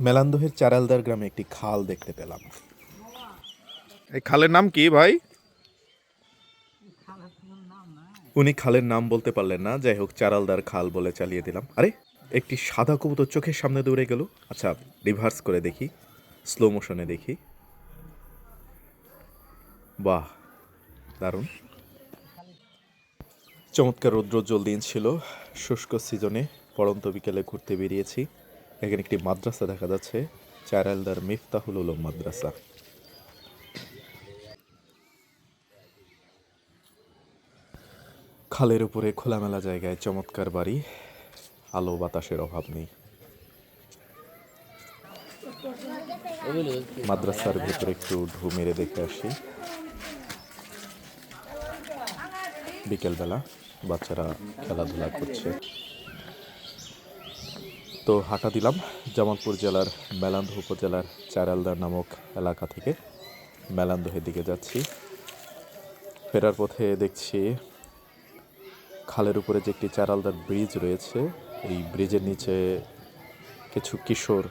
মেলান্দহের চারালদার গ্রামে একটি খাল দেখতে পেলাম। এই খালের নাম কি ভাই? উনি খালের নাম বলতে পারলেন না যাই হোক চারালদার খাল বলে চালিয়ে দিলাম। আরে একটি সাদা কবুতর চোখের সামনে দৌড়ে গেল। আচ্ছা রিভার্স করে দেখি স্লো মোশনে দেখি। বাহ দারুণ। চমৎকার রৌদ্রোজ্জ্বল দিন ছিল। শুষ্ক সিজনে পড়ন্ত বিকেলে ঘুরতে বেরিয়েছি। এখানে একটি মাদ্রাসা দেখা যাচ্ছে চারালদার মিফতাহুল উলুম মাদ্রাসা। খালের উপরে খোলামেলা জায়গায় চমৎকার বাড়ি, আলো বাতাসের অভাব নেই। মাদ্রাসার ভেতরে একটু ঢু মেরে দেখে আসি। বিকেলবেলা বাচ্চারা খেলাধুলা করছে। তো হাঁটা দিলাম জামালপুর জেলার মেলান্দহ উপজেলার চারালদার নামক এলাকা থেকে। মেলান্দহের দিকে যাচ্ছি। ফেরার পথে দেখছি খালের উপরে যে একটি চারালদার ব্রিজ রয়েছে, এই ব্রিজের নিচে কিছু কিশোর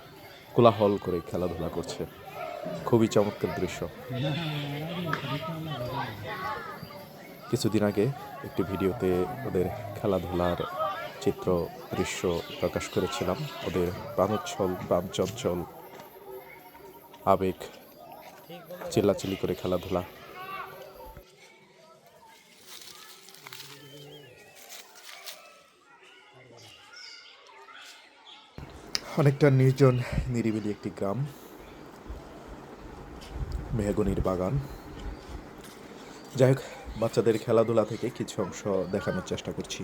কোলাহল করে খেলাধুলা করছে। খুবই চমৎকার দৃশ্য। কিছুদিন আগে একটি ভিডিওতে ওদের খেলাধুলার চিত্র দৃশ্য প্রকাশ করেছিলাম। ওদের প্রাণোচ্ছল প্রাণচঞ্চল আবেগ, চিল্লাচিল্লি করে খেলাধুলা। অনেকটা নির্জন, নিরিবিলি একটি গ্রাম। মেহগনির বাগান। যাই হোক, বাচ্চাদের খেলাধুলা থেকে কিছু অংশ দেখানোর চেষ্টা করছি।